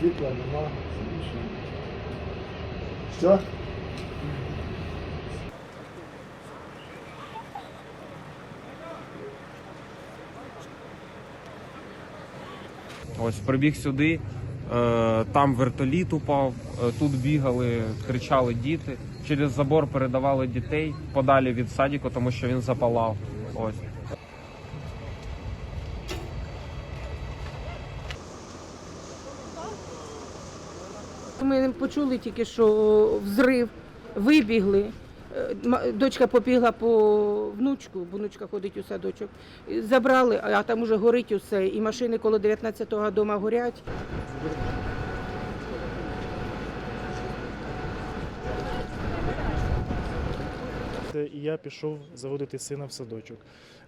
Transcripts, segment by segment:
Світла нема, все. Все? Ось прибіг сюди, е, там вертоліт упав, е, тут бігали, кричали діти. Через забор передавали дітей подалі від садіку, тому що він запалав. Ось. Ми почули тільки, що взрив, вибігли. Е, Дочка побігла по внучку, бо внучка ходить у садочок. Забрали, а там уже горить усе, і машини коло 19-го дома горять. І я пішов заводити сина в садочок.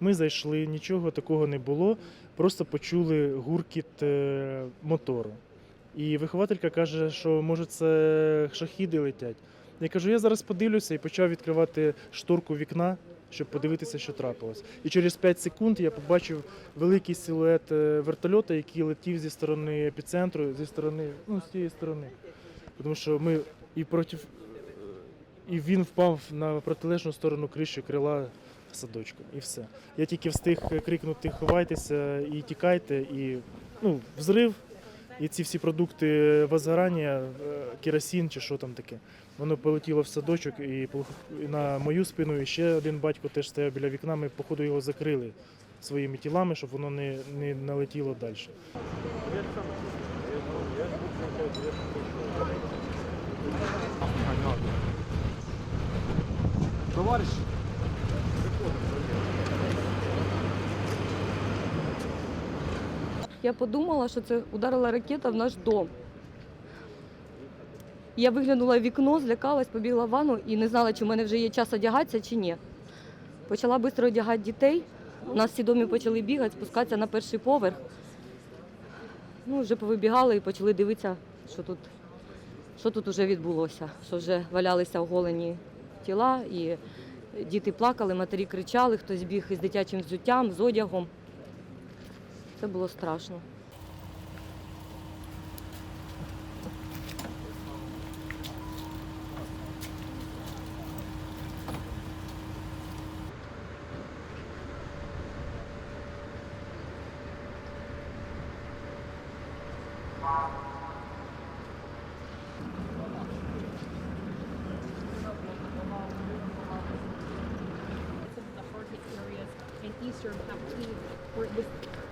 Ми зайшли, нічого такого не було, просто почули гуркіт е, мотору. І вихователька каже, що може це шахіди летять. Я кажу, я зараз подивлюся і почав відкривати шторку вікна, щоб подивитися, що трапилось. І через 5 секунд я побачив великий силует е, вертольота, який летів зі сторони епіцентру, зі сторони, ну, з цієї сторони. Тому що ми і проти і він впав на протилежну сторону криші крила садочку. І все. Я тільки встиг крикнути Ховайтеся і тікайте, і ну, взрив, і ці всі продукти возгорання, е, керосин чи що там таке. Воно полетіло в садочок і на мою спину і ще один батько теж стояв біля вікна. Ми, походу, його закрили своїми тілами, щоб воно не, не налетіло далі. Я подумала, що це ударила ракета в наш дом. Я виглянула в вікно, злякалась, побігла в ванну і не знала, чи в мене вже є час одягатися чи ні. Почала швидко одягати дітей. У нас всі домі почали бігати, спускатися на перший поверх. Ну, вже повибігали і почали дивитися, що тут, що тут вже відбулося. Що вже валялися оголені тіла, і діти плакали, матері кричали, хтось біг із дитячим взуттям, з одягом. Це було страшно. eastern Palestine where it was